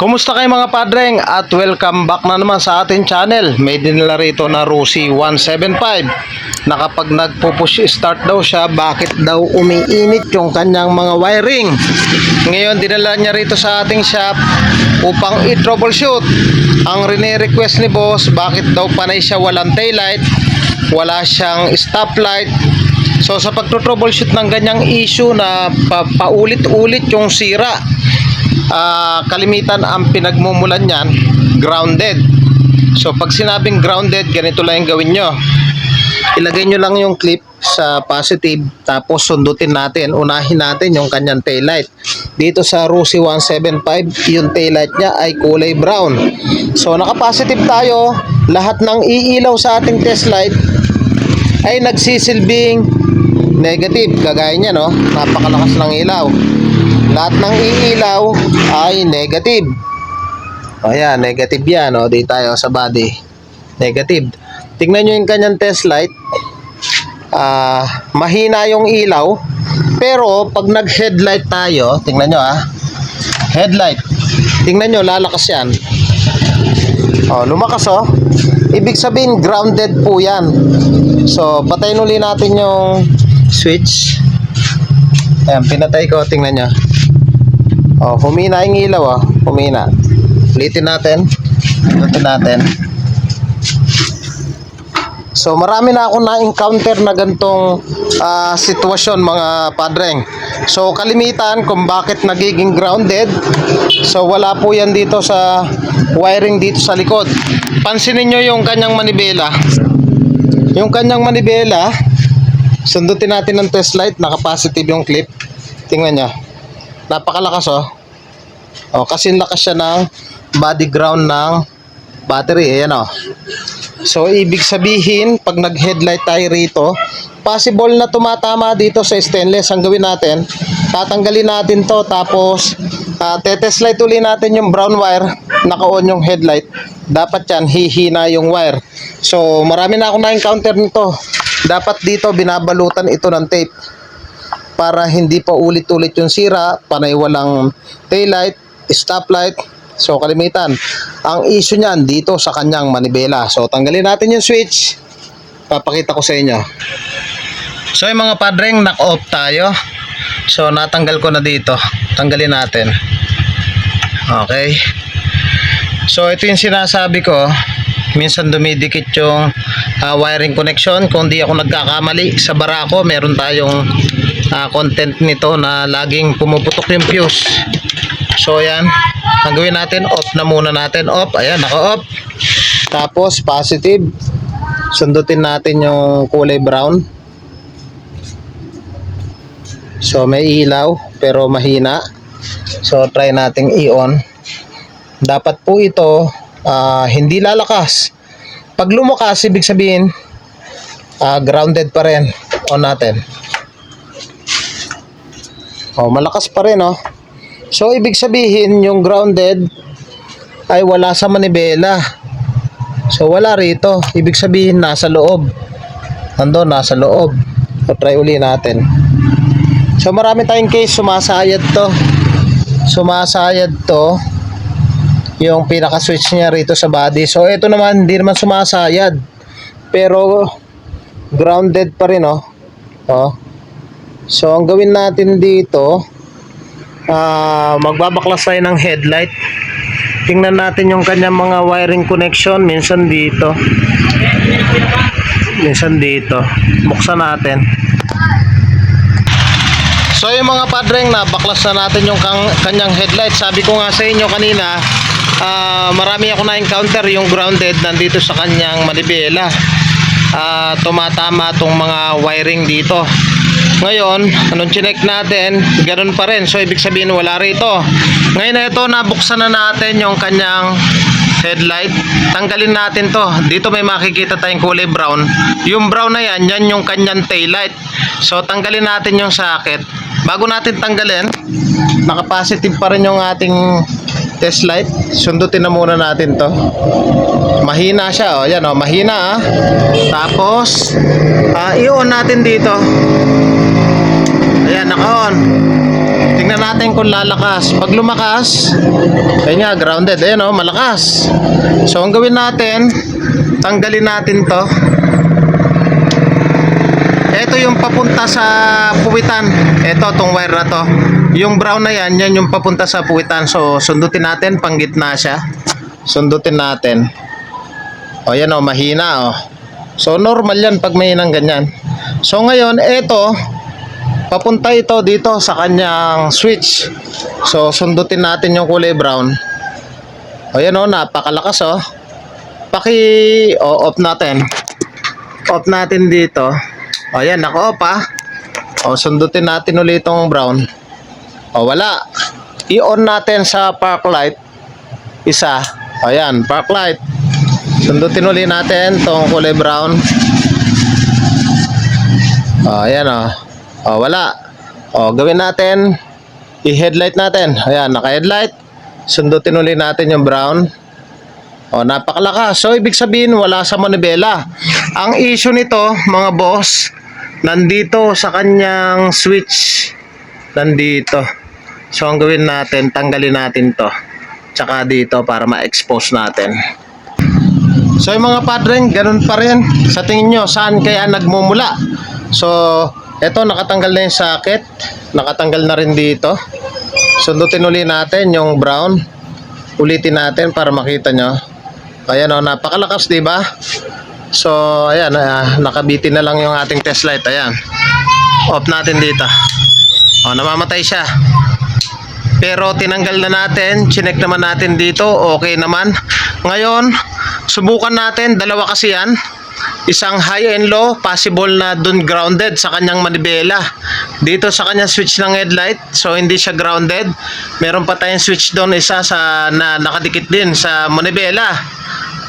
Kumusta kayo mga padreng at welcome back na naman sa ating channel. May dinala rito na Rusi 175 na kapag nagpo-push start daw siya, bakit daw umiinit yung kanyang mga wiring. Ngayon dinala niya rito sa ating shop upang i-troubleshoot. Ang rene-request ni boss, bakit daw panay siya walang taillight, wala siyang stoplight, So sa pagto-troubleshoot ng ganyang issue na pa- paulit-ulit yung sira, ah, kalimitan ang pinagmumulan niyan, grounded. So pag sinabing grounded, ganito lang yung gawin nyo. Ilagay nyo lang yung clip sa positive, tapos sundutin natin, unahin natin yung kanyang taillight. Dito sa Rusi 175, yung taillight niya ay kulay brown. So naka-positive tayo, lahat ng iilaw sa ating test light ay nagsisilbing negative kagaya niya no napakalakas ng ilaw lahat ng iilaw ay negative. O yan negative yan. No di tayo sa body. Negative. Tingnan nyo yung kanyang test light. Ah mahina yung ilaw. Pero pag nag headlight tayo tingnan nyo ah. Headlight. Tingnan nyo lalakas yan. Oh lumakas oh. Ibig sabihin grounded po yan. So, patayin uli natin yung switch. Ayan, pinatay ko. Tingnan nyo. Oh, humina yung ilaw, oh. Humina. Ulitin natin. Ulitin natin. So, marami na ako na-encounter na gantong ah, sitwasyon, mga padreng. So, kalimitan kung bakit nagiging grounded. So, wala po yan dito sa wiring dito sa likod. Pansinin nyo yung kanyang manibela. Yung kanyang manibela, sundutin natin ng test light, naka-positive yung clip. Tingnan niya. Napakalakas oh. Oh, kasi lakas siya ng body ground ng battery. Ayan oh. So, ibig sabihin, pag nag-headlight tayo rito, possible na tumatama dito sa stainless. Ang gawin natin, tatanggalin natin to tapos uh, tetest light uli natin yung brown wire, naka-on yung headlight. Dapat yan, hihina yung wire. So, marami na akong na-encounter nito. Dapat dito, binabalutan ito ng tape para hindi pa ulit-ulit yung sira, panay walang taillight, stoplight. So, kalimitan. Ang issue niyan dito sa kanyang manibela. So, tanggalin natin yung switch. Papakita ko sa inyo. So, yung mga padreng, knock-off tayo. So, natanggal ko na dito. Tanggalin natin. Okay. So, ito yung sinasabi ko. Minsan dumidikit yung ah, wiring connection. Kung di ako nagkakamali, sa barako, meron tayong ah, content nito na laging pumuputok yung fuse. So, yan. Ang gawin natin, off na muna natin. Off. Ayan, naka-off. Tapos, positive. Sundutin natin yung kulay brown. So, may ilaw, pero mahina. So, try nating i-on. Dapat po ito, ah, hindi lalakas. Pag lumakas, ibig sabihin, ah, grounded pa rin. On natin. Oh, malakas pa rin, oh. So, ibig sabihin, yung grounded ay wala sa manibela. So, wala rito. Ibig sabihin, nasa loob. Ando, nasa loob. So, try uli natin. So, marami tayong case. Sumasayad to. Sumasayad to. Yung pinaka-switch niya rito sa body. So, ito naman, hindi naman sumasayad. Pero, grounded pa rin, oh. Oh. So, ang gawin natin dito, ah magbabaklas tayo ng headlight. Tingnan natin yung kanyang mga wiring connection. Minsan dito. Minsan dito. Buksan natin. So yung mga padreng na baklas na natin yung kanyang headlight. Sabi ko nga sa inyo kanina, ah, marami ako na-encounter yung grounded nandito sa kanyang manibela. Ah, tumatama tong mga wiring dito. Ngayon, anong chinek natin, ganun pa rin. So, ibig sabihin wala rito. Ngayon na ito, nabuksan na natin yung kanyang headlight. Tanggalin natin to. Dito may makikita tayong kulay brown. Yung brown na yan, yan yung kanyang taillight. So, tanggalin natin yung socket. Bago natin tanggalin, naka-positive pa rin yung ating test light. Sundutin na muna natin to. Mahina siya, oh. Yan, oh. Mahina, ah. Tapos, ah, i-on natin dito. Ayan, naka-on. Tingnan natin kung lalakas. Pag lumakas, ayun nga, grounded. Ayun oh, malakas. So, ang gawin natin, tanggalin natin to. Ito yung papunta sa puwitan. Ito, tong wire na to. Yung brown na yan, yan yung papunta sa puwitan. So, sundutin natin, panggitna siya. Sundutin natin. O, yan o, mahina o. So, normal yan pag mahinang ganyan. So, ngayon, ito, papunta ito dito sa kanyang switch. So, sundutin natin yung kulay brown. O, yan o, napakalakas o. Paki, o, off natin. Off natin dito. O, yan, naka-off ah. O, sundutin natin ulit itong brown. O, wala. I-on natin sa park light. Isa. O, yan, park light. Sundutin ulit natin itong kulay brown. O, ayan o. O, wala. O, gawin natin. I-headlight natin. Ayan, naka-headlight. Sundutin ulit natin yung brown. O, napakalakas. So, ibig sabihin, wala sa manibela. Ang issue nito, mga boss, nandito sa kanyang switch. Nandito. So, ang gawin natin, tanggalin natin to. Tsaka dito para ma-expose natin. So, yung mga padreng, ganun pa rin. Sa tingin nyo, saan kaya nagmumula? So, eto, nakatanggal na yung socket. Nakatanggal na rin dito. Sundutin uli natin yung brown. Ulitin natin para makita nyo. Ayan o, napakalakas, di ba? So, ayan, ah, nakabitin na lang yung ating test light. Ayan. Off natin dito. O, namamatay siya. Pero tinanggal na natin, chinek naman natin dito, okay naman. Ngayon, subukan natin, dalawa kasi yan. Isang high and low, possible na dun grounded sa kanyang manibela. Dito sa kanyang switch ng headlight, so hindi siya grounded. Meron pa tayong switch doon isa sa na nakadikit din sa manibela.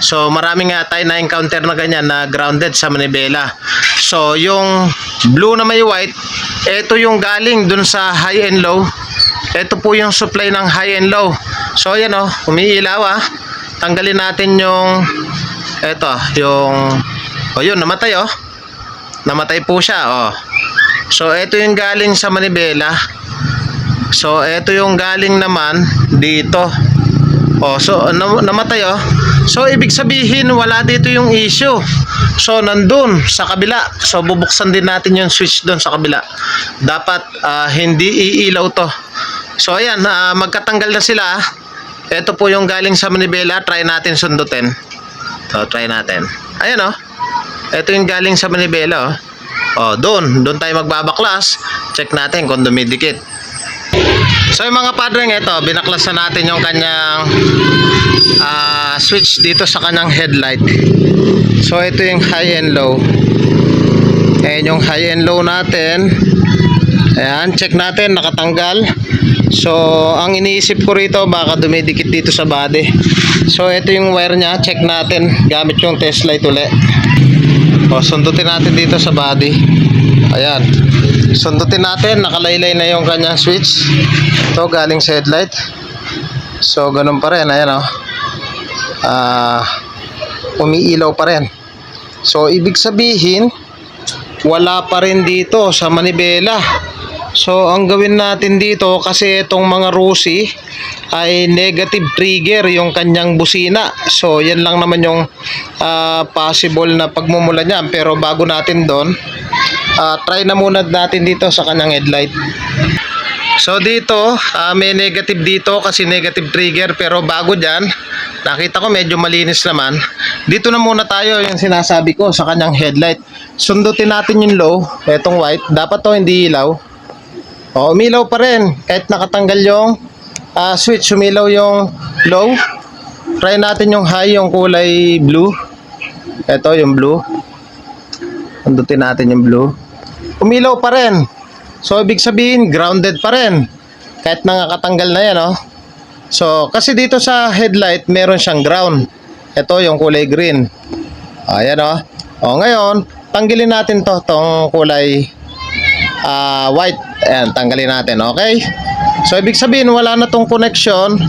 So marami nga tayo na encounter na ganyan na grounded sa manibela. So yung blue na may white, ito yung galing dun sa high and low. Ito po yung supply ng high and low. So ayan oh, umiilaw ah. Tanggalin natin yung ito, yung oh yun, namatay oh. Namatay po siya oh. So ito yung galing sa manibela. So ito yung galing naman dito. Oh, so nam- namatay oh. So ibig sabihin wala dito yung issue. So nandun sa kabila. So bubuksan din natin yung switch doon sa kabila. Dapat ah, hindi iilaw to. So ayan, ah, magkatanggal na sila. Ito po yung galing sa manibela. Try natin sundutin. So try natin. Ayan oh. Ito yung galing sa manibela oh. Oh, doon. Doon tayo magbabaklas. Check natin kung dumidikit. So yung mga padreng ito, binaklasan natin yung kanyang ah, switch dito sa kanyang headlight. So ito yung high and low. Ayan yung high and low natin. Ayan, check natin, nakatanggal. So, ang iniisip ko rito, baka dumidikit dito sa body. So, ito yung wire niya, check natin. Gamit yung test light uli. O, sundutin natin dito sa body. Ayan. Sundutin natin, nakalaylay na yung kanyang switch. Ito, galing sa headlight. So, ganun pa rin. Ayan o. Ah, umiilaw pa rin. So, ibig sabihin, wala pa rin dito sa manibela. So, ang gawin natin dito kasi itong mga Rusi ay negative trigger yung kanyang busina. So, yan lang naman yung ah, possible na pagmumula niyan. Pero bago natin doon, ah, try na muna natin dito sa kanyang headlight. So dito, ah, may negative dito kasi negative trigger pero bago dyan, nakita ko medyo malinis naman. Dito na muna tayo yung sinasabi ko sa kanyang headlight. Sundutin natin yung low, etong white. Dapat to hindi ilaw. O, umilaw pa rin. Kahit nakatanggal yung ah, switch, umilaw yung low. Try natin yung high, yung kulay blue. Ito yung blue. Sundutin natin yung blue. Umilaw pa rin. So, ibig sabihin, grounded pa rin. Kahit nakakatanggal na yan, oh. So, kasi dito sa headlight, meron siyang ground. Ito, yung kulay green. Ayan, oh. O, ngayon, tanggalin natin to, tong kulay ah, white. Ayan, tanggalin natin, okay? So, ibig sabihin, wala na tong connection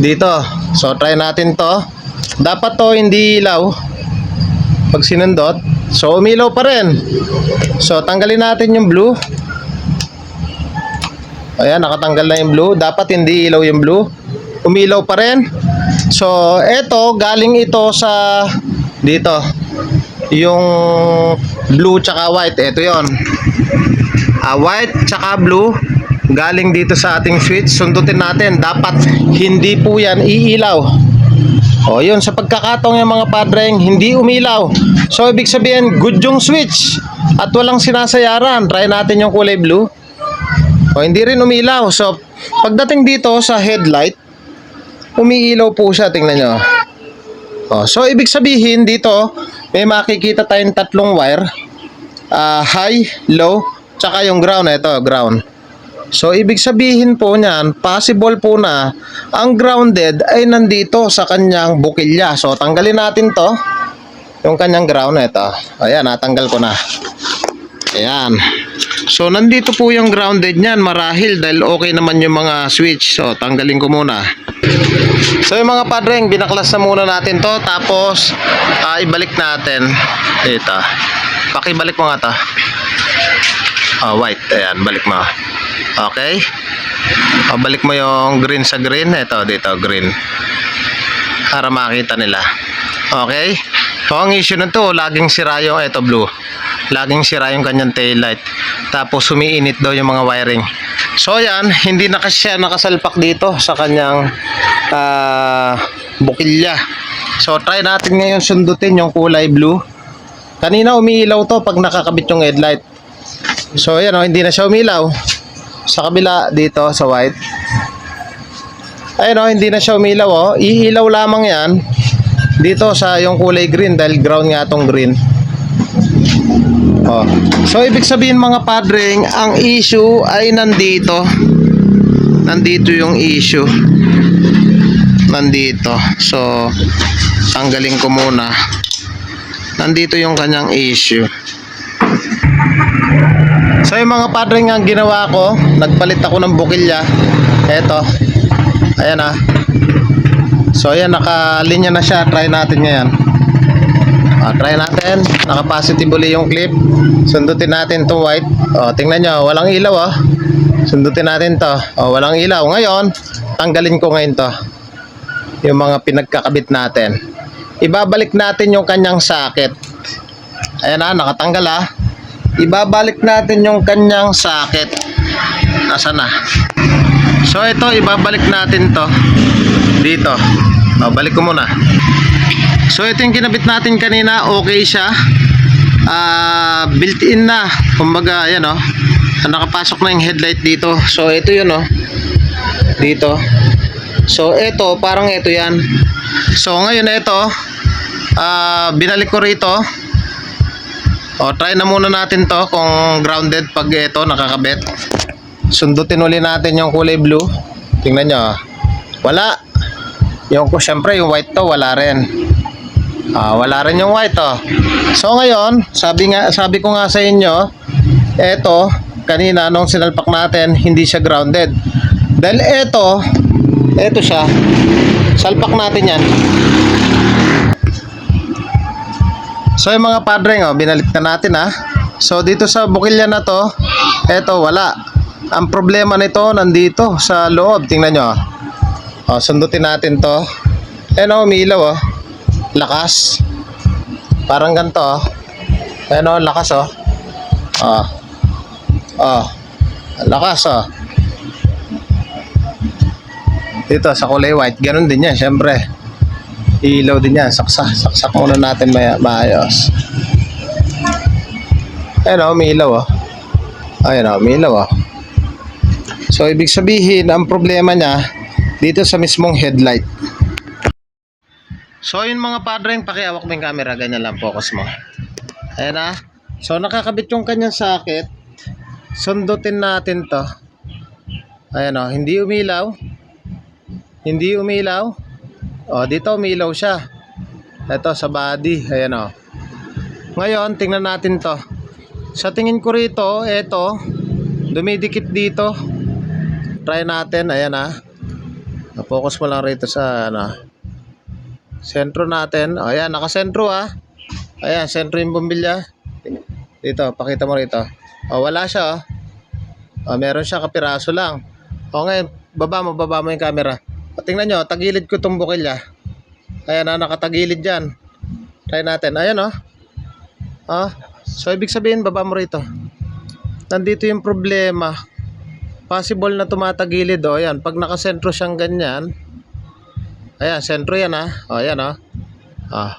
dito. So, try natin to. Dapat to hindi ilaw. Pag sinundot, so umilaw pa rin. So, tanggalin natin yung blue. Ayan, nakatanggal na yung blue. Dapat hindi ilaw yung blue. Umilaw pa rin. So, eto, galing ito sa dito. Yung blue tsaka white. Ito yon. Ah, white tsaka blue. Galing dito sa ating switch. Sundutin natin. Dapat hindi po yan iilaw. O yun, sa pagkakatong yung mga padreng, hindi umilaw. So, ibig sabihin, good yung switch. At walang sinasayaran. Try natin yung kulay blue. O, hindi rin umilaw. So, pagdating dito sa headlight, umiilaw po siya. Tingnan nyo. O, so, ibig sabihin dito, may makikita tayong tatlong wire. Ah, high, low, tsaka yung ground. Ito, ground. So, ibig sabihin po niyan, possible po na ang grounded ay nandito sa kanyang bukilya. So, tanggalin natin to. Yung kanyang ground ito. Ayan, natanggal ko na. Ayan. So, nandito po yung grounded niyan. Marahil dahil okay naman yung mga switch. So, tanggalin ko muna. So, yung mga padreng, binaklas na muna natin to. Tapos, ah, ibalik natin. Ito. Pakibalik mo nga to. Ah, white. Ayan, balik mo. Okay? O, balik mo yung green sa green. Ito, dito, green. Para makita nila. Okay? So, ang issue na to, laging sira yung, ito, blue. Laging sira yung kanyang taillight. Tapos, sumiinit daw yung mga wiring. So, yan, hindi na kasi siya nakasalpak dito sa kanyang ah, bukilya. So, try natin ngayon sundutin yung kulay blue. Kanina umiilaw to pag nakakabit yung headlight. So, yan o, hindi na siya umilaw. Sa kabila, dito, sa white. Ayun o, hindi na siya umilaw o. Iilaw lamang yan. Dito sa yung kulay green dahil ground nga tong green. Oh. So, ibig sabihin mga padring, ang issue ay nandito. Nandito yung issue. Nandito. So, tanggalin ko muna. Nandito yung kanyang issue. So yung mga padre nga ginawa ko, nagpalit ako ng bukilya. Eto. Ayan ah. So ayan, nakalinya na siya. Try natin ngayon. Ah, try natin. Naka-positive uli yung clip. Sundutin natin to white. Oh, tingnan nyo, walang ilaw oh. Sundutin natin to. Oh, walang ilaw. Ngayon, tanggalin ko ngayon to. Yung mga pinagkakabit natin. Ibabalik natin yung kanyang socket. Ayan ah, nakatanggal ah ibabalik natin yung kanyang socket nasa na? So ito ibabalik natin to. Dito. O, balik ko muna. So ito yung kinabit natin kanina. Okay siya. Ah, built in na. Kumbaga ayan o nakapasok na yung headlight dito. So ito yun o dito. So ito parang ito yan. So ngayon ito ah, binalik ko rito o, try na muna natin to kung grounded pag ito nakakabit. Sundutin uli natin yung kulay blue. Tingnan nyo. Wala. Yung ko syempre yung white to wala rin. Ah, wala rin yung white to. So ngayon, sabi nga sabi ko nga sa inyo, eto kanina nung sinalpak natin, hindi siya grounded. Dahil eto, eto siya. Salpak natin yan. So yung mga padre oh, binalik na natin ha. So dito sa bukilya na to, eto wala. Ang problema nito nandito sa loob. Tingnan nyo. Oh, sundutin natin to. Ayan oh, umiilaw oh. Lakas. Parang ganito oh. Ayan oh, lakas oh. Oh. Oh. Lakas oh. Dito sa kulay white, ganun din yan, syempre ilaw din yan. Saksak saksak muna natin may maayos. Ayun o may ilaw o ayun o may ilaw o so ibig sabihin ang problema niya dito sa mismong headlight. So yun mga padreng pakiawak mo yung camera. Ganyan lang focus mo. Ayun na so nakakabit yung kanyang socket. Sundutin natin to. Ayun o hindi umilaw. Hindi umilaw Oh, dito umilaw siya. Ito sa body, ayan oh. Ngayon, tingnan natin 'to. Sa tingin ko rito, ito dumidikit dito. Try natin, ayan ah. Na-focus mo lang rito sa ano. Sentro natin. Oh, ayan, nakasentro ah. Ayan, sentro yung bumbilya. Dito, pakita mo rito. Oh, wala siya oh. O, meron siya kapiraso lang. O ngayon, baba mo, baba mo yung camera. O, tingnan nyo, tagilid ko itong bukilya. Ayan na, nakatagilid dyan. Try natin. Ayan o. Ah, so ibig sabihin, baba mo rito. Nandito yung problema. Possible na tumatagilid o. Ayan, pag nakasentro siyang ganyan. Ayan, sentro yan ha. O, ayan o. Ah.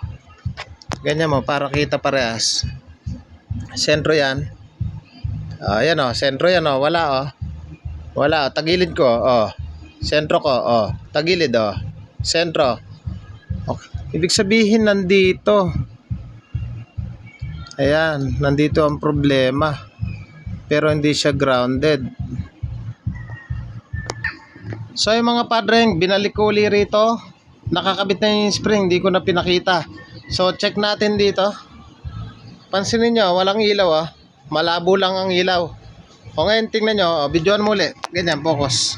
Ganyan mo, para kita parehas. Sentro yan. Ah, ayan o, sentro yan o. Wala o. Wala o, tagilid ko. O. Sentro ko. O. Tagilid o. Sentro. Okay. Ibig sabihin nandito. Ayan, nandito ang problema. Pero hindi siya grounded. So yung mga padreng, binalik ko uli rito. Nakakabit na yung spring, hindi ko na pinakita. So check natin dito. Pansinin nyo, walang ilaw ah. Malabo lang ang ilaw. O ngayon tingnan nyo, oh, videoan mo ulit. Ganyan, focus.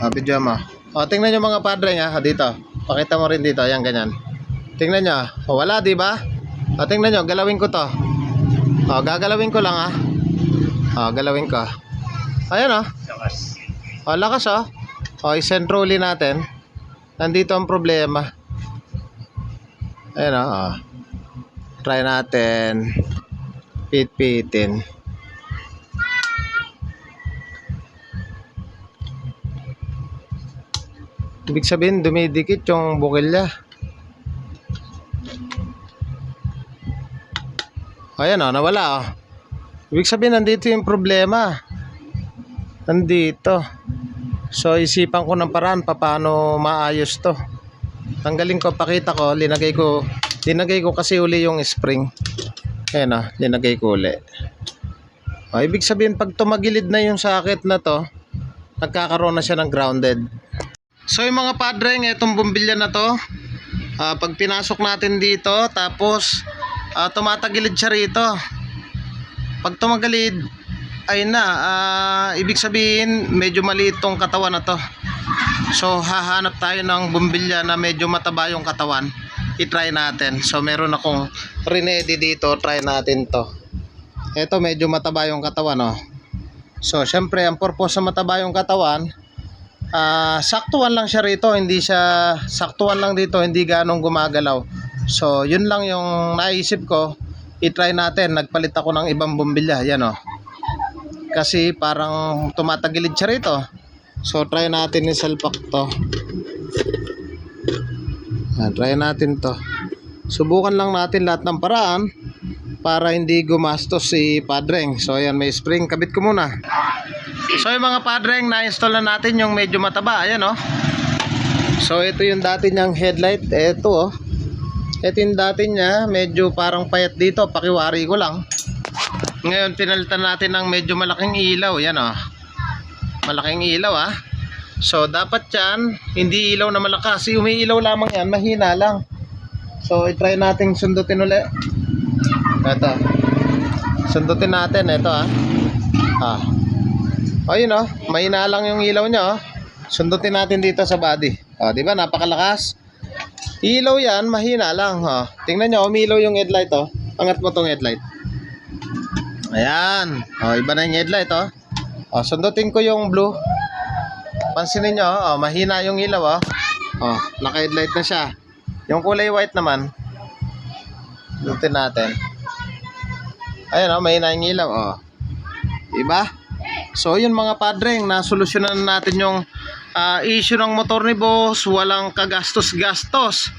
O, videoan mo. O, tingnan nyo mga padreng ah, dito. Pakita mo rin dito, ayan ganyan. Tingnan nyo, o, wala di ba? O, tingnan nyo, galawin ko to. O, gagalawin ko lang ah. O, galawin ko. Ayan oh. O, lakas oh. O, isentro uli natin. Nandito ang problema. Ayan o. Oh. Try natin. Pit-pitin. Ibig sabihin, dumidikit yung bukilya. Ayan o, nawala o. Ibig sabihin, nandito yung problema. Nandito. So, isipan ko ng paraan paano maayos to. Tanggalin ko, pakita ko, linagay ko, linagay ko kasi uli yung spring. Ayan o, linagay ko uli. O, ibig sabihin, pag tumagilid na yung sakit na to, nagkakaroon na siya ng grounded. So, yung mga padre, itong bumbilya na to, ah, pag pinasok natin dito, tapos ah, tumatagilid siya rito. Pag tumagilid, ayun na, ah, ibig sabihin, medyo maliit tong katawan na to. So, hahanap tayo ng bumbilya na medyo mataba yung katawan. I-try natin. So, meron akong rinedi dito. Try natin to. Ito, medyo mataba yung katawan, oh. So, syempre, ang purpose sa mataba yung katawan, ah, saktuan lang siya rito. Hindi siya, saktuan lang dito. Hindi ganong gumagalaw. So, yun lang yung naisip ko. I-try natin. Nagpalit ako ng ibang bumbilya. Yan, oh. Kasi parang tumatagilid siya rito. So try natin yung salpak to. Yan, try natin to. Subukan lang natin lahat ng paraan para hindi gumastos si Padreng. So ayan, may spring. Kabit ko muna. So yung mga Padreng, na-install na natin yung medyo mataba. Ayan oh. So ito yung dati niyang headlight. Ito oh. Ito yung dati niya. Medyo parang payat dito. Pakiwari ko lang. Ngayon, pinalitan natin ng medyo malaking ilaw. Yan oh. Malaking ilaw ah. So, dapat yan, hindi ilaw na malakas. Kasi umiilaw lamang yan, mahina lang. So, i-try natin sundutin ulit. Ito. Sundutin natin. Ito ah. Ah. Ayun oh. Mahina lang yung ilaw niya oh. Sundutin natin dito sa body. Oh, di ba? Napakalakas. Ilaw yan, mahina lang. Oh. Tingnan nyo, umilaw yung headlight oh. Angat mo tong headlight. Ayan. Oh, iba na yung headlight oh. Oh, sundutin ko yung blue. Pansinin nyo, oh, mahina yung ilaw oh. Oh, naka-headlight na siya. Yung kulay white naman. Sundutin natin. Ayan oh, mahina yung ilaw oh. Diba? So, yun mga padreng, nasolusyonan na natin yung ah, issue ng motor ni boss. Walang kagastos-gastos.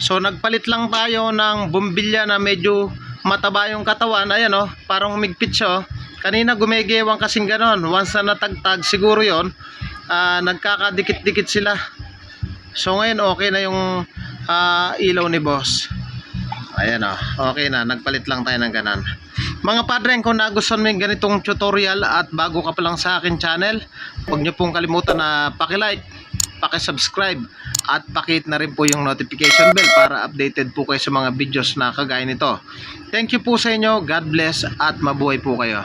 So, nagpalit lang tayo ng bumbilya na medyo mataba yung katawan. Ayan oh, parang umigpit siya oh. Kanina gumegewang kasing ganon. Once na natagtag, siguro yon ah, nagkakadikit-dikit sila. So ngayon okay na yung ah, ilaw ni boss. Ayan o, okay na. Nagpalit lang tayo ng ganan. Mga padreng, kung nagustuhan mo yung ganitong tutorial at bago ka pa lang sa akin channel, huwag niyo pong kalimutan na pakilike, pakisubscribe at pakit na rin po yung notification bell para updated po kayo sa mga videos na kagaya nito. Thank you po sa inyo. God bless at mabuhay po kayo.